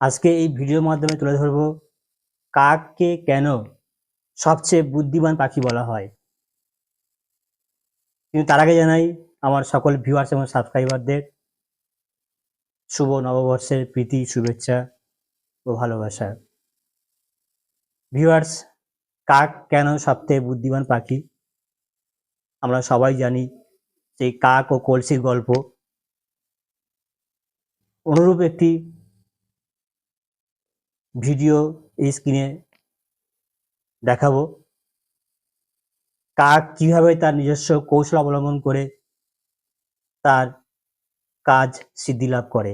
আজকে এই ভিডিওর মাধ্যমে তুলে ধরব কাককে কেন সবচেয়ে বুদ্ধিমান পাখি বলা হয়। কিন্তু তার আগে জানাই, আমার সকল ভিউয়ার্স এবং সাবস্ক্রাইবারদের শুভ নববর্ষের প্রীতি, শুভেচ্ছা ও ভালোবাসা। ভিউয়ার্স কাক কেন সবথেকে বুদ্ধিমান পাখি? আমরা সবাই জানি যে কাক ও কলসির গল্প অনুরূপ একটি ভিডিও এই স্ক্রিনে দেখাবো। কাক কীভাবে তার নিজস্ব কৌশল অবলম্বন করে তার কাজ সিদ্ধি লাভ করে।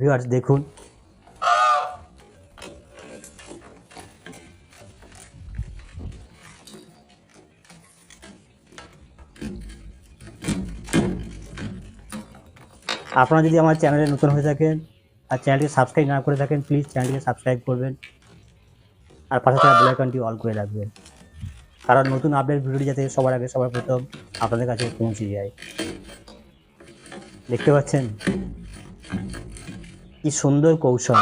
ভিউয়ার্স দেখুন। আপনারা যদি আমার চ্যানেলে নতুন হয়ে থাকেন আর চ্যানেলটি সাবস্ক্রাইব না করে থাকেন প্লিজ চ্যানেলটিকে সাবস্ক্রাইব করবেন। আর পাশে থাকা বেল আইকনটি অল করে রাখবেন। কারণ নতুন আপডেট ভিডিওটি যাতে সবার আগে, সবার প্রথম আপনাদের কাছে পৌঁছে যায়। দেখতে পাচ্ছেন? কি সুন্দর কৌশল।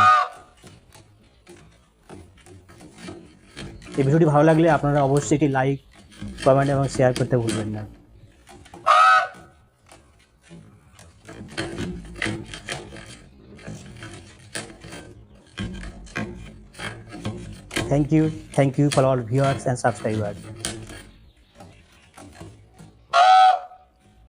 এই ভিডিওটি ভালো লাগলে আপনারা অবশ্যই একটি লাইক কমেন্ট এবং শেয়ার করতে ভুলবেন না। Thank you. Thank you for all viewers and subscribers.